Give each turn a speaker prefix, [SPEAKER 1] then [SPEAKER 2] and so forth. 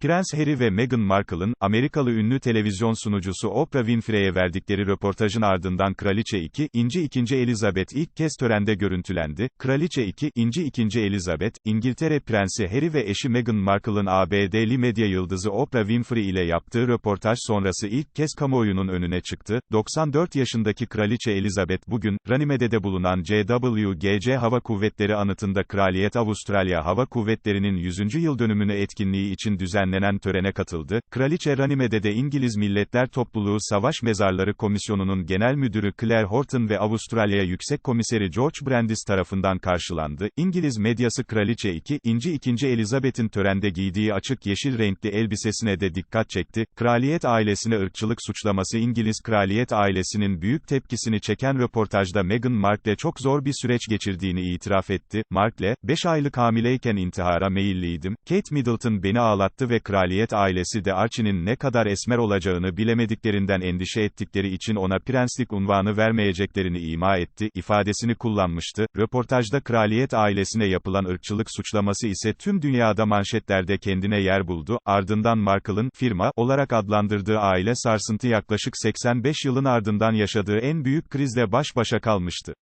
[SPEAKER 1] Prens Harry ve Meghan Markle'ın, Amerikalı ünlü televizyon sunucusu Oprah Winfrey'e verdikleri röportajın ardından Kraliçe 2. İnci 2. Elizabeth ilk kez törende görüntülendi. Kraliçe 2. İnci 2. Elizabeth, İngiltere Prensi Harry ve eşi Meghan Markle'ın ABD'li medya yıldızı Oprah Winfrey ile yaptığı röportaj sonrası ilk kez kamuoyunun önüne çıktı. 94 yaşındaki Kraliçe Elizabeth bugün, Ranimede'de bulunan JWGC Hava Kuvvetleri anıtında Kraliyet Avustralya Hava Kuvvetleri'nin 100. yıl dönümünü etkinliği için düzenlenen törene katıldı. Kraliçe Ranimede'de İngiliz Milletler Topluluğu Savaş Mezarları Komisyonu'nun Genel Müdürü Claire Horton ve Avustralya Yüksek Komiseri George Brandis tarafından karşılandı. İngiliz medyası Kraliçe 2. İnci 2. Elizabeth'in törende giydiği açık yeşil renkli elbisesine de dikkat çekti. Kraliyet ailesine ırkçılık suçlaması İngiliz kraliyet ailesinin büyük tepkisini çeken röportajda Meghan Markle çok zor bir süreç geçirdiğini itiraf etti. Markle, 5 aylık hamileyken intihara meyilliydim. Kate Middleton beni ağlattı ve kraliyet ailesi de Archie'nin ne kadar esmer olacağını bilemediklerinden endişe ettikleri için ona prenslik unvanı vermeyeceklerini ima etti, ifadesini kullanmıştı. Röportajda kraliyet ailesine yapılan ırkçılık suçlaması ise tüm dünyada manşetlerde kendine yer buldu. Ardından Markle'ın, firma, olarak adlandırdığı aile sarsıntı yaklaşık 85 yılın ardından yaşadığı en büyük krizle baş başa kalmıştı.